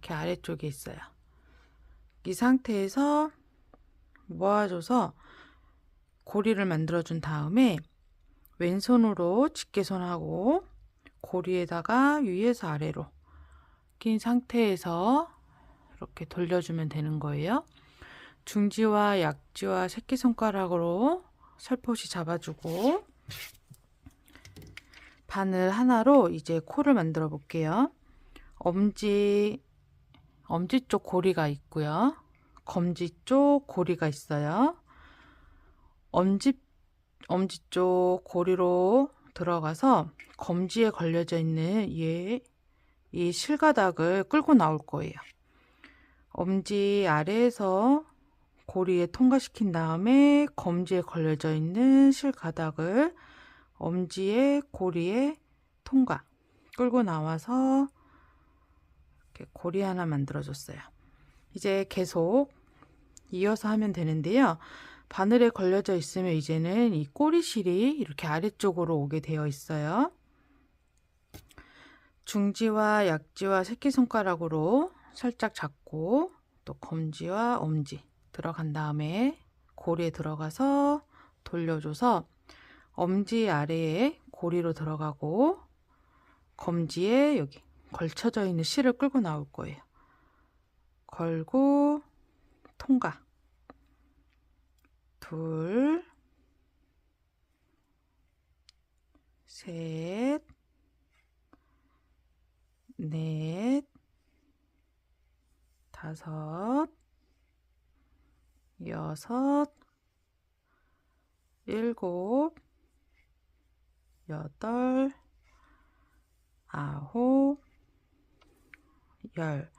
이렇게 아래쪽에 있어요. 이 상태에서 모아줘서 고리를 만들어준 다음에 왼손으로 집게손하고 고리에다가 위에서 아래로 낀 상태에서 이렇게 돌려주면 되는 거예요. 중지와 약지와 새끼손가락으로 살포시 잡아주고 바늘 하나로 이제 코를 만들어 볼게요. 엄지 엄지 쪽 고리가 있고요. 검지 쪽 고리가 있어요. 엄지 엄지 쪽 고리로 들어가서 검지에 걸려져 있는 이, 이 실가닥을 끌고 나올 거예요. 엄지 아래에서 고리에 통과시킨 다음에 검지에 걸려져 있는 실가닥을 엄지의 고리에 통과 끌고 나와서 이렇게 고리 하나 만들어 줬어요. 이제 계속 이어서 하면 되는데요. 바늘에 걸려져 있으면 이제는 이 꼬리실이 이렇게 아래쪽으로 오게 되어 있어요. 중지와 약지와 새끼손가락으로 살짝 잡고 또 검지와 엄지 들어간 다음에 고리에 들어가서 돌려줘서 엄지 아래에 고리로 들어가고 검지에 여기 걸쳐져 있는 실을 끌고 나올 거예요. 걸고 통과 둘, 셋, 넷, 다섯, 여섯, 일곱, 여덟, 아홉, 열.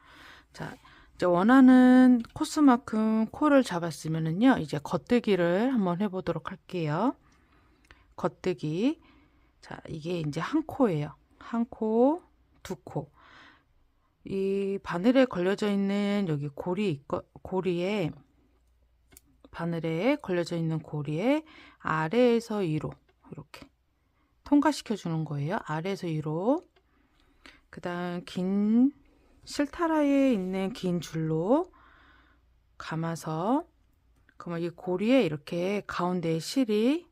자, 이제 원하는 코스만큼 코를 잡았으면은요, 이제 겉뜨기를 한번 해보도록 할게요. 겉뜨기. 자, 이게 이제 한 코예요. 한 코, 두 코. 이 바늘에 걸려져 있는 여기 고리 고리에 바늘에 걸려져 있는 고리에 아래에서 위로 이렇게 통과시켜 주는 거예요. 아래에서 위로. 그 다음 긴 실타라에 있는 긴 줄로 감아서 그러면 이 고리에 이렇게 가운데에 실이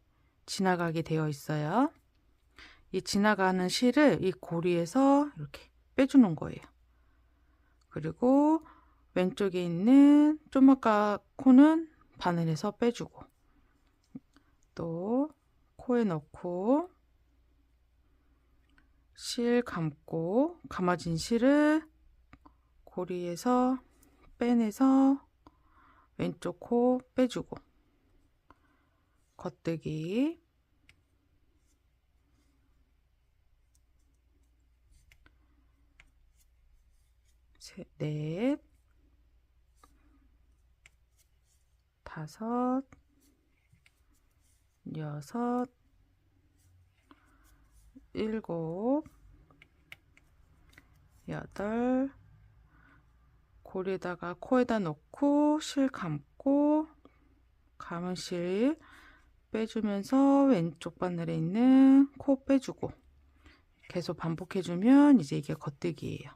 지나가게 되어 있어요. 이 지나가는 실을 이 고리에서 이렇게 빼주는 거예요. 그리고 왼쪽에 있는 쪼막가 코는 바늘에서 빼주고 또 코에 넣고 실 감고 감아진 실을 고리에서 빼내서 왼쪽 코 빼주고 겉뜨기. 셋, 넷 다섯 여섯 일곱 여덟 고리에다가 코에다 넣고 실 감고 감은 실 빼주면서 왼쪽 바늘에 있는 코 빼주고 계속 반복해주면 이제 이게 겉뜨기예요.